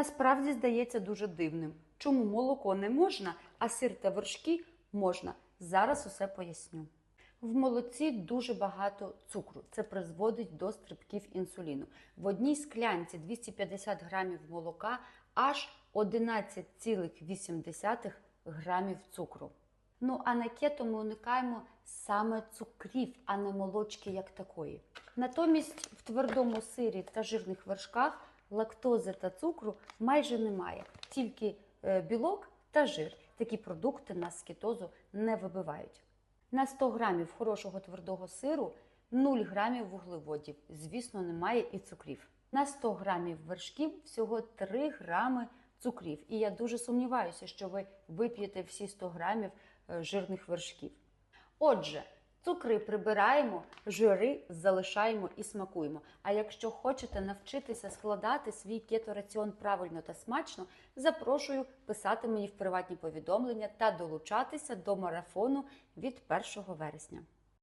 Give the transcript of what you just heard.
Насправді здається дуже дивним, чому молоко не можна, а сир та вершки можна. Зараз усе поясню. В молоці дуже багато цукру. Це призводить до стрибків інсуліну. В одній склянці 250 грамів молока аж 11,8 грамів цукру. Ну а на кето ми уникаємо саме цукрів, а не молочки як такої. Натомість в твердому сирі та жирних вершках лактози та цукру майже немає, тільки е, білок та жир. Такі продукти нас з кетозу не вибивають. На 100 грамів хорошого твердого сиру 0 грамів вуглеводів. Звісно, немає і цукрів. На 100 грамів вершків всього 3 грами цукрів. І я дуже сумніваюся, що ви вип'єте всі 100 грамів е, жирних вершків. Отже, цукри прибираємо, жири залишаємо і смакуємо. А якщо хочете навчитися складати свій кетораціон правильно та смачно, запрошую писати мені в приватні повідомлення та долучатися до марафону від 1 вересня.